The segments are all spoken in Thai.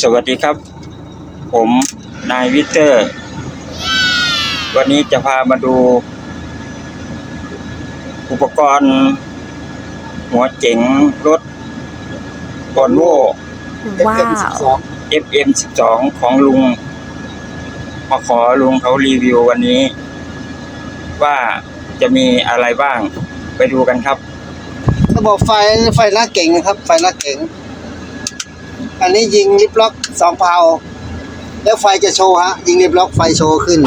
สวัสดีครับ ผมนายวิเตอร์ วันนี้จะพามาดู อุปกรณ์ หัวเจ๋งรถบอนโวว้าว FM 12ของลุง มาขอลุงเขารีวิววันนี้ ว่าจะมีอะไรบ้าง ไปดูกันครับ ระบบไฟไฟหน้าเก่งนะครับ ไฟหน้าเก่ง อันนี้ยิงลิฟล็อกสองเพาแล้วไฟจะโชว์ฮะ ยิงลิฟล็อกไฟโชว์ขึ้น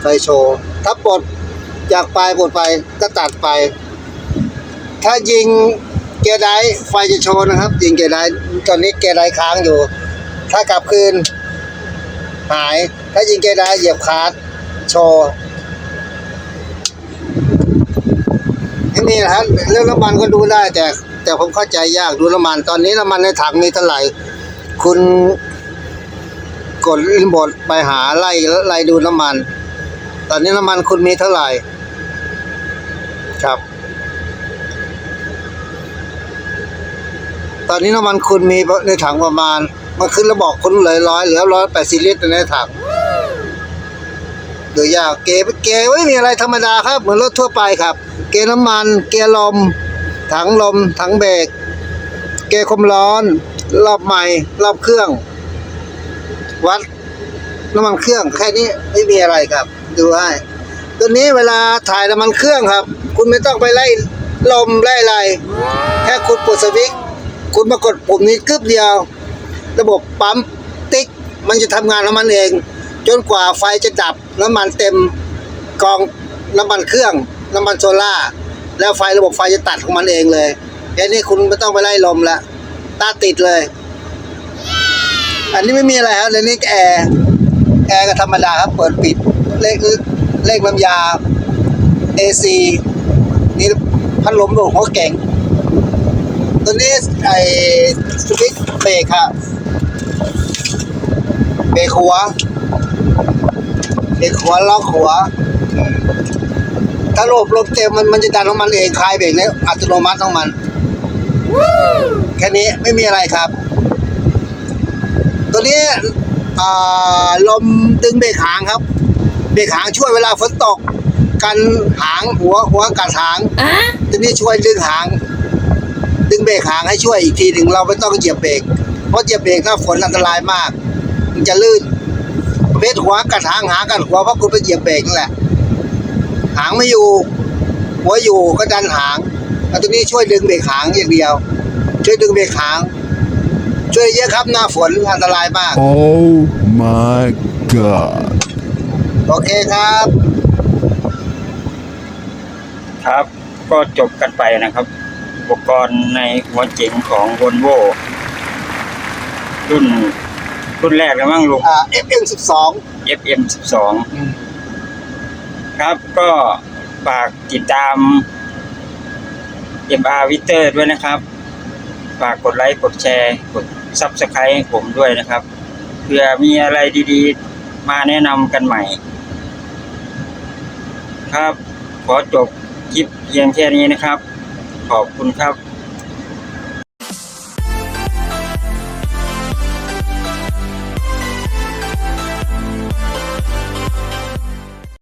ไฟโชว์ ถ้าปลดจากปลายปลดไปก็ตัดไป ถ้ายิงเกียร์ไดไฟจะโชว์นะครับ ยิงเกียร์ไดตอนนี้เกียร์ไดค้างอยู่ ถ้ากลับคืน หาย ถ้ายิงเกียร์ไดเหยียบคลาสโชว์นี่นะฮะเรื่องน้ำมันก็ดูได้แต่ แต่ผมเข้าใจยากดูน้ำมัน ตอนนี้น้ำมันในถังมีเท่าไหร่ คุณกดรีโมทไปหาไล่ไล่ดูน้ำมัน ตอนนี้น้ำมันคุณมีเท่าไหร่ ครับ ตอนนี้น้ำมันคุณมีในถังประมาณมันขึ้นแล้วบอกคุณเลยร้อยเหลือร้อยแปดสิบลิตรในถังดูยากเกย์เกย์ไม่มีอะไรธรรมดาครับ เหมือนรถทั่วไปครับ เกย์น้ำมัน เกียร์ลม ถังลมถังเบรกเกยร์ความร้อน รอบใหม่ รอบเครื่อง วัดน้ำมันเครื่องแค่นี้ไม่มีอะไรครับ ดูให้ตัวนี้เวลาถ่ายน้ำมันเครื่องครับ คุณไม่ต้องไปไล่ลมไล่อะไรแค่คุณปดสวิตช์คุณมากดปุ่มนี้กึบเดียว ระบบปั๊มติ๊กมันจะทำงานของมันเอง จนกว่าไฟจะดับน้ำมันเต็มกองน้ำมันเครื่องน้ำมันโซล่า แล้วไฟระบบไฟจะตัดของมันเองเลยแค่นี้คุณไม่ต้องไปไล่ลมละตาติดเลย อันนี้ไม่มีอะไรครับเดี๋ยวนี้แอร์แอร์ก็ธรรมดาครับเปิดปิดเลขเลขลำยา AC นี่พัดลมลงหัวเก่งตัวนี้ไอ้สวิตช์เบรกครับเบรกหัวเบรกหัวล็อกหัว ถ้าระบบลมเต็มมันมันจะดันของมันเองคลายเบรกเนี่ยอัตโนมัติของมันแค่นี้ไม่มีอะไรครับ ตัวนี้อ่าลมดึงเบรกหางครับ เบรกหางช่วยเวลาฝนตก กันหางหัวหัวกัดหางตัวนี้ช่วยดึงหาง ดึงเบรกหางให้ช่วยอีกทีหนึ่งเราไม่ต้องเหยียบเบรกเพราะเหยียบเบรกหน้าฝนอันตรายมาก มันจะลื่นประเภทหัวกัดหางหางกัดหัวเพราะคุณไปเหยียบเบรกนั่นแหละหางไม่อยู่ หัวอยู่ก็ดันหางแล้วตัวนี้ช่วยดึงเบรกหางอย่างเดียว ช่วยดึงเบรกหาง ช่วยเยอะครับหน้าฝนอันตรายมาก Oh my god. โอเคครับ ครับ ก็จบกันไปนะครับ อุปกรณ์ในหัวเจ๋งของว o l v o รุ่นรุ่นแรกแล้วมั้งลุง อ่า FM สิบสอง FM 12 ครับก็ฝากติดตาม MR w i t e r ด้วยนะครับ ฝากกดไลค์ กดแชร์ กด Subscribe ให้ผมด้วยนะครับ เพื่อมีอะไรดีๆ มาแนะนำกันใหม่ ครับ ขอจบคลิปเพียงแค่นี้นะครับ ขอบคุณครับ